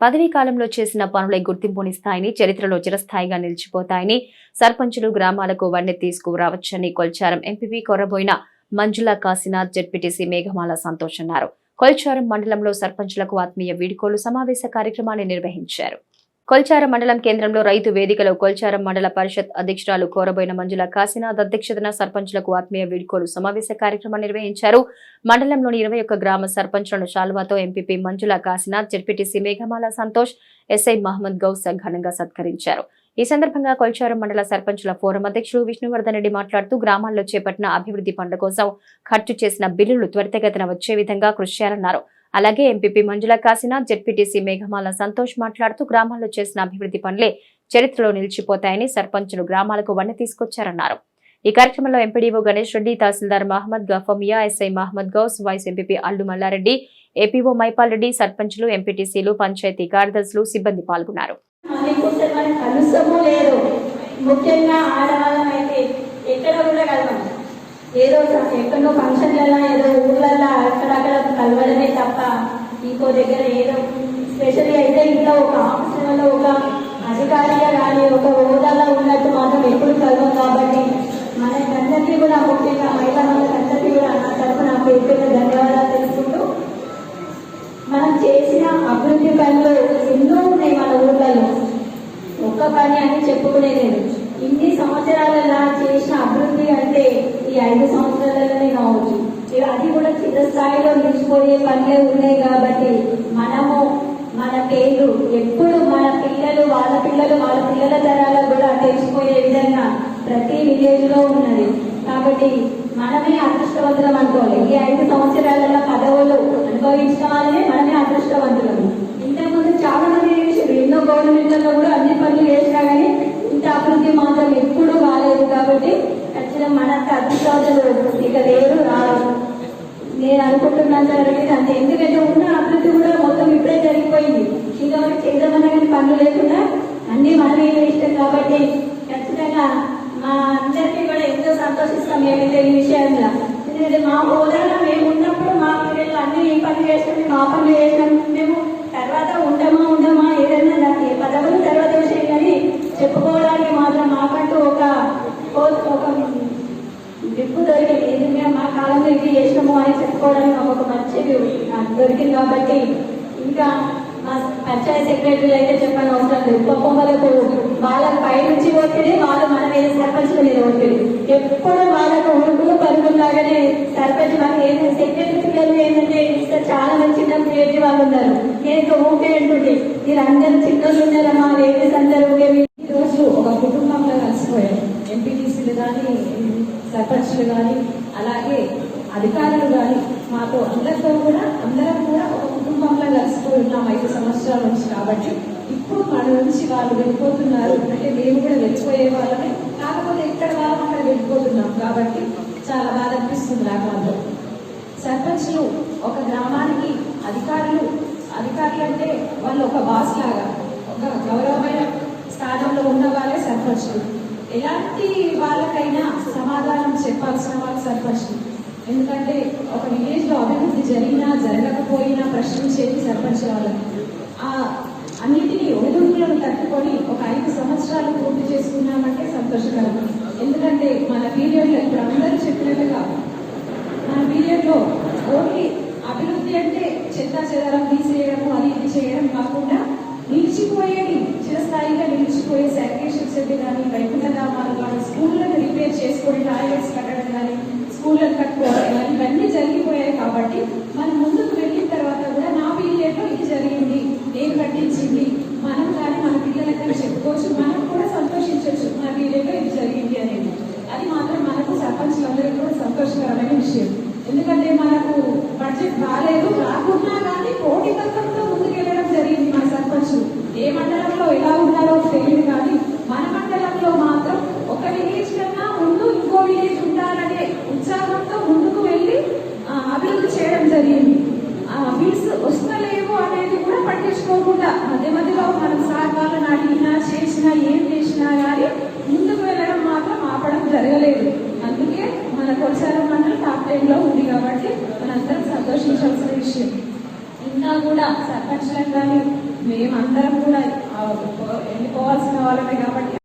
పదవీ కాలంలో చేసిన పనుల గుర్తింపుని స్థాయిని చరిత్రలో చిరస్థాయిగా నిలిచిపోతాయని సర్పంచులు గ్రామాలకు వన్నె తీసుకురావచ్చని కొల్చారం ఎంపీపీ కొరబోయిన మంజుల కాశీనాథ్ జెడ్పీటీసీ మేఘమాల సంతోష్ అన్నారు. కొల్చారం మండలంలో సర్పంచులకు ఆత్మీయ వీడ్కోలు సమావేశ కార్యక్రమాన్ని నిర్వహించారు. కొల్చారం మండలం కేంద్రంలో రైతు వేదికలో కొల్చారం మండల పరిషత్ అధ్యక్షురాలు కోరబోయిన మంజుల కాశీనాథ్ అధ్యక్షతన సర్పంచులకు ఆత్మీయ వీడ్కోలు సమావేశ కార్యక్రమం నిర్వహించారు. మండలంలోని ఇరవై ఒక్క గ్రామ సర్పంచులను షాల్వాతో MPP Manjula Kashinath ZPTC Meghamala Santosh SI Mohammed Ghouse ఘనంగా సత్కరించారు. ఈ సందర్భంగా కొల్చారం మండల సర్పంచుల ఫోరం అధ్యక్షుడు విష్ణువర్ధన్ రెడ్డి మాట్లాడుతూ గ్రామాల్లో చేపట్టిన అభివృద్ధి పనుల కోసం ఖర్చు చేసిన బిల్లులు త్వరితగతిన వచ్చే విధంగా కృషి చేయాలన్నారు. అలాగే ఎంపీపీ మంజుల కాశీనాథ్ జెడ్పీటీసీ మేఘమాల సంతోష్ మాట్లాడుతూ గ్రామాల్లో చేసిన అభివృద్ధి పనులే చరిత్రలో నిలిచిపోతాయని సర్పంచులు గ్రామాలకు వన్నె తీసుకొచ్చారన్నారు. ఈ కార్యక్రమంలో MPDO Ganesh Reddy tahsildar Mohammed Gafamiya SI Mohammed Ghouse vice MPP Allu Mallareddy APO Maipal Reddy సర్పంచులు ఎంపీటీసీలు పంచాయతీ కార్యదర్శులు సిబ్బంది పాల్గొన్నారు. ముఖ్యంగా ఆడవాళ్ళమైతే అయితే ఎక్కడ కూడా కలవం ఏదో ఎక్కడో ఫంక్షన్లలో ఏదో ఊర్లలో అక్కడక్కడ కలవడమే తప్ప ఇంకో దగ్గర ఏదో స్పెషల్గా అయితే ఇంట్లో ఒక ఆఫీసులలో ఒక అధికారిగా కానీ ఒక హోదాలో ఉన్నట్టు మాత్రం ఎప్పుడు కలవం కాబట్టి మనకందరికీ కూడా ముఖ్యంగా మహిళా అందరికీ కూడా నా తరఫున పేరు ధన్యవాదాలు తెలుసుకుంటూ మనం చేసిన అభివృద్ధి పనులు ఎన్నో ఉన్నాయి మన ఊర్లలో. ఒక్క పని అని చెప్పుకునేది ఇన్ని సంవత్సరాలలో చేసిన అభివృద్ధి అంటే ఈ ఐదు సంవత్సరాలలోనే కావచ్చు. అది కూడా చిన్న స్థాయిలో నిలిచిపోయే పనులే ఉన్నాయి కాబట్టి మనము మన పేర్లు ఎప్పుడు మన పిల్లలు వాళ్ళ పిల్లలు వాళ్ళ పిల్లల తరాలకు కూడా తెలిసిపోయే విధంగా ప్రతి విలేజ్లో ఉన్నది. కాబట్టి మనమే అదృష్టవంతులం అనుకోవాలి. ఈ ఐదు సంవత్సరాలలో పదవులు అనుభవించిన వాళ్ళనే మనమే అదృష్టవంతులం. ఇంతకుముందు చాలా మంది ఎన్నో గవర్నమెంట్లలో కూడా అన్ని పనులు చేసినా కానీ ఇంత అభివృద్ధి మాత్రం ఎప్పుడూ కాలేదు కాబట్టి ఖచ్చితంగా మనకు అదృష్టవంతులు ఇక లేరు రారు నేను అనుకుంటున్నంత వరకు అంతే. ఎందుకంటే ఉన్న అభివృద్ధి కూడా మొత్తం ఇప్పుడే జరిగిపోయింది. ఇంకా చేద్దామన్నా కానీ పనులు లేకుండా అన్ని మనమే ఇష్టం కాబట్టి ఖచ్చితంగా మా అందరికీ కూడా ఎంతో సంతోషిస్తాం మేమైతే ఈ విషయంలో. ఎందుకంటే మా హోదాలో మేము ఉన్నప్పుడు మా పిల్లలు అన్ని ఈ పనులు చేస్తాం మా పనులు చేస్తాం మేము తర్వాత ఉండమా ఉండమా ఏదైనా దానికి ఏ పదవులు తర్వాత విషయం కానీ చెప్పుకోవడానికి మాత్రం మాకంటూ ఒక ఒక విప్పు దొరికింది. ఎందుకంటే మా కాలంలో ఇది చేసినాము అని చెప్పుకోవడానికి మాకు ఒక మంచి నాకు దొరికింది కాబట్టి ఇంకా మా పంచాయత్ సెక్రటరీలు అయితే చెప్పని అవసరం లేదు. పాపం వాళ్ళకు వాళ్ళకి పై నుంచి ఒత్తిడి వాళ్ళు మన మీద సర్పంచ్ మీద ఒత్తిడి. ఎప్పుడు వాళ్ళకు ఉరుకులు పరుగులాగానే సర్పంచ్ మనకి ఏంటంటే సెక్రటరీ పిల్లలు ఏంటంటే ఇంకా చాలా మంది చిన్న క్రియేటివ్ వాళ్ళు ఉన్నారు. నేను ఊకే అంటుంది మీరు అందరూ చిన్నలు ఉన్నారమ్మా లేడీస్ అందరూ ఊకే ఈ ఒక కుటుంబంలో కలిసిపోయారు. ఎంపీటీసీలు కానీ సర్పంచ్లు కానీ అలాగే మాకు అందరితో కూడా అందరం కూడా ఒక కుటుంబంలో కలుస్తూ ఉన్నాం ఐదు సంవత్సరాల నుంచి కాబట్టి ఇప్పుడు మన నుంచి వాళ్ళు వెళ్ళిపోతున్నారు. అంటే మేము కూడా వెళ్ళిపోయే వాళ్ళమే. కాకపోతే ఎక్కడ వాళ్ళం అక్కడ వెళ్ళిపోతున్నాం కాబట్టి చాలా బాధ అనిపిస్తుంది నాకు సర్పంచ్లు ఒక గ్రామానికి అధికారులు అధికారులు అంటే వాళ్ళు ఒక బాస్ లాగా ఒక గౌరవమైన స్థానంలో ఉన్న వాళ్ళే సర్పంచ్లు. ఎలాంటి వాళ్ళకైనా సమాధానం చెప్పాల్సిన వాళ్ళు సర్పంచ్లు. ఎందుకంటే ఒక విలేజ్లో అభివృద్ధి జరిగినా జరగకపోయినా ప్రశ్నించేది సర్పంచ్ వాళ్ళకి ఆ అన్నిటినీ ఒడిదుడుకులను తట్టుకొని ఒక ఐదు సంవత్సరాలు పూర్తి చేసుకున్నామంటే సంతోషకరం. ఎందుకంటే మన పీరియడ్లో ఇప్పుడు అందరూ చెప్పినట్టుగా మన పీరియడ్లో ఓన్లీ అభివృద్ధి అంటే చెత్త చెదరం తీసేయడం అది ఇది చేయడం కాకుండా నిలిచిపోయేది చిరస్థాయిగా నిలిచిపోయే శానిటేషన్ సెట్ కానీ వైకుంఠ ధామాలు కానీ స్కూళ్ళను రిపేర్ చేసుకొని టాయిలెట్స్ కట్టడం కానీ స్కూళ్ళను కట్టుకోవడం కానీ ఇవన్నీ జరిగిపోయాయి కాబట్టి మన ముందు వెళ్ళిన తర్వాత కూడా నా పీరియడ్లో ఇది జరిగింది నేను కట్టించింది మనం కానీ మన పిల్లలకి చెప్పుకోవచ్చు మనం కూడా సంతోషించవచ్చు మన పీరియడ్లో ఇది జరిగింది అనేది అది మాత్రం మనకు సర్పంచ్లందరికీ కూడా సంతోషకరమైన విషయం ఎందుకంటే మనకు బడ్జెట్ రాలేదు రాకున్నా కానీ పోటీ తత్వంతో ముందుకెళ్ళడం జరిగింది మన సర్పంచ్ ఏ మండలంలో ఎలా ఉన్నారో తెలియదు కానీ మన మండలంలో మాత్రం ఒక విలేజ్ కన్నా ముందు ఇంకో విలేజ్ ఉండాలనే ఉత్సాహంతో ముందుకు వెళ్ళి ఆ, అభివృద్ధి చేయడం జరిగింది ఆ, బిల్స్ వస్తలేవు అనేది కూడా పట్టించుకోకుండా మధ్య మధ్యలో మనం సార్ వాళ్ళని అడిగినా చేసినా ఏం చేసినా కానీ ముందుకు వెళ్ళడం మాత్రం ఆపడం జరగలేదు. అందుకే మన కొలసాల మండలం టాప్ టెన్ ఉంది కాబట్టి మనందరం సంతోషించాల్సిన విషయం. ఇంకా కూడా సర్పంచ్లకు కానీ మేమందరం కూడా వెళ్ళిపోవాల్సిన వాళ్ళమే కాబట్టి